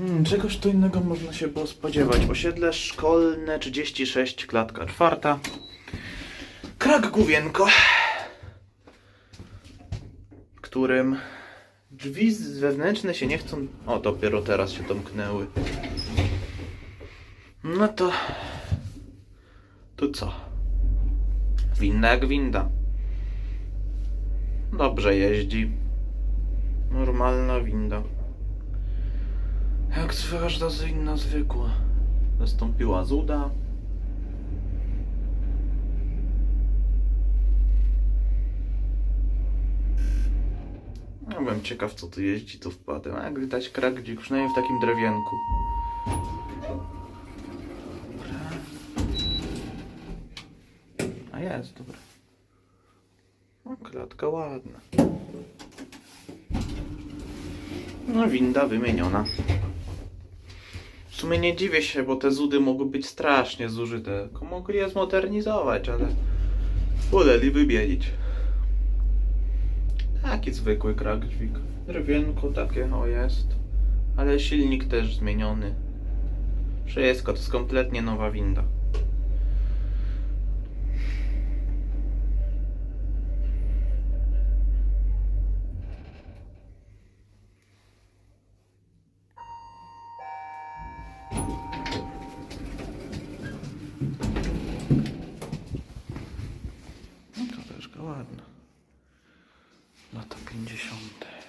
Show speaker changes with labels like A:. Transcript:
A: Hmm, czegoż tu innego można się było spodziewać? Osiedle szkolne 36, klatka czwarta. Krak Główienko, którym drzwi wewnętrzne się nie chcą... O, dopiero teraz się domknęły. No to... Tu co? Winda jak winda. Dobrze jeździ. Normalna winda. Jak każda inna zwykła. Nastąpiła zuda. No byłem ciekaw co tu jeździ, tu wpadłem. A jak widać krak dzik, przynajmniej w takim drewienku. Dobra. A jest, dobra. No, klatka ładna. No, winda wymieniona. W sumie nie dziwię się, bo te zudy mogły być strasznie zużyte. Tylko Mogli je zmodernizować, ale woleli wymienić. Taki zwykły krak dźwig. Takie, o jest. Ale silnik też zmieniony. Wszystko, to jest kompletnie nowa winda. lata 50.